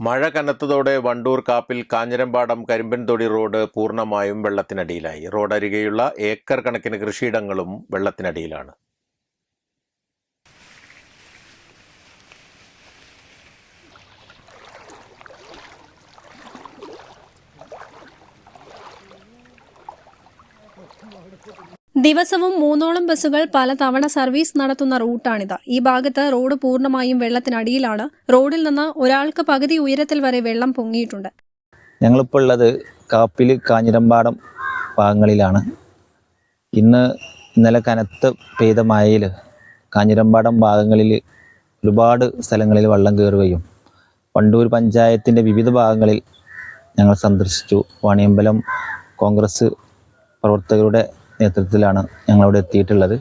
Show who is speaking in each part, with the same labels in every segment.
Speaker 1: മഴ കനത്തതോടെ വണ്ടൂർ കാപ്പിൽ കാഞ്ഞിരമ്പാടം കരിമ്പൻതൊടി റോഡ് പൂർണമായും വെള്ളത്തിനടിയിലായി. റോഡരികെയുള്ള ഏക്കർ കണക്കിന് കൃഷിയിടങ്ങളും വെള്ളത്തിനടിയിലാണ്.
Speaker 2: ദിവസവും മൂന്നോളം ബസ്സുകൾ പലതവണ സർവീസ് നടത്തുന്ന റൂട്ടാണിത്. ഈ ഭാഗത്ത് റോഡ് പൂർണമായും വെള്ളത്തിനടിയിലാണ്. റോഡിൽ നിന്ന് ഒരാൾക്ക് പകുതി ഉയരത്തിൽ വരെ വെള്ളം പൊങ്ങിയിട്ടുണ്ട്.
Speaker 3: ഞങ്ങളിപ്പോൾ ഉള്ളത് കാപ്പിൽ കാഞ്ഞിരമ്പാടം ഭാഗങ്ങളിലാണ്. ഇന്ന് ഇന്നലെ കനത്ത് പെയ്ത മഴയിൽ കാഞ്ഞിരമ്പാടം ഭാഗങ്ങളിൽ ഒരുപാട് സ്ഥലങ്ങളിൽ വെള്ളം കയറുകയും വണ്ടൂർ പഞ്ചായത്തിന്റെ വിവിധ ഭാഗങ്ങളിൽ ഞങ്ങൾ സന്ദർശിച്ചു. വാണിയമ്പലം കോൺഗ്രസ് പ്രവർത്തകരുടെ നേതൃത്വത്തിലാണ് ഞങ്ങളവിടെ എത്തിയിട്ടുള്ളത്.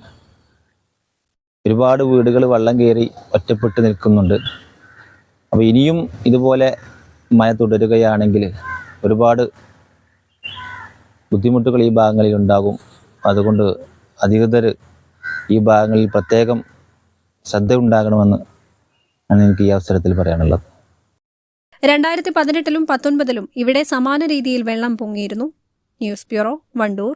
Speaker 3: ഒരുപാട് വീടുകൾ വള്ളം കയറി ഒറ്റപ്പെട്ട് നിൽക്കുന്നുണ്ട്. അപ്പോൾ ഇനിയും ഇതുപോലെ മഴ തുടരുകയാണെങ്കിൽ ഒരുപാട് ബുദ്ധിമുട്ടുകൾ ഈ ഭാഗങ്ങളിൽ ഉണ്ടാകും. അതുകൊണ്ട് അധികൃതർ ഈ ഭാഗങ്ങളിൽ പ്രത്യേകം ശ്രദ്ധ ഉണ്ടാകണമെന്ന് ആണ് എനിക്ക് ഈ അവസരത്തിൽ പറയാനുള്ളത്.
Speaker 2: രണ്ടായിരത്തി പതിനെട്ടിലും പത്തൊൻപതിലും ഇവിടെ സമാന രീതിയിൽ വെള്ളം പൊങ്ങിയിരുന്നു. News bureau Wandoor.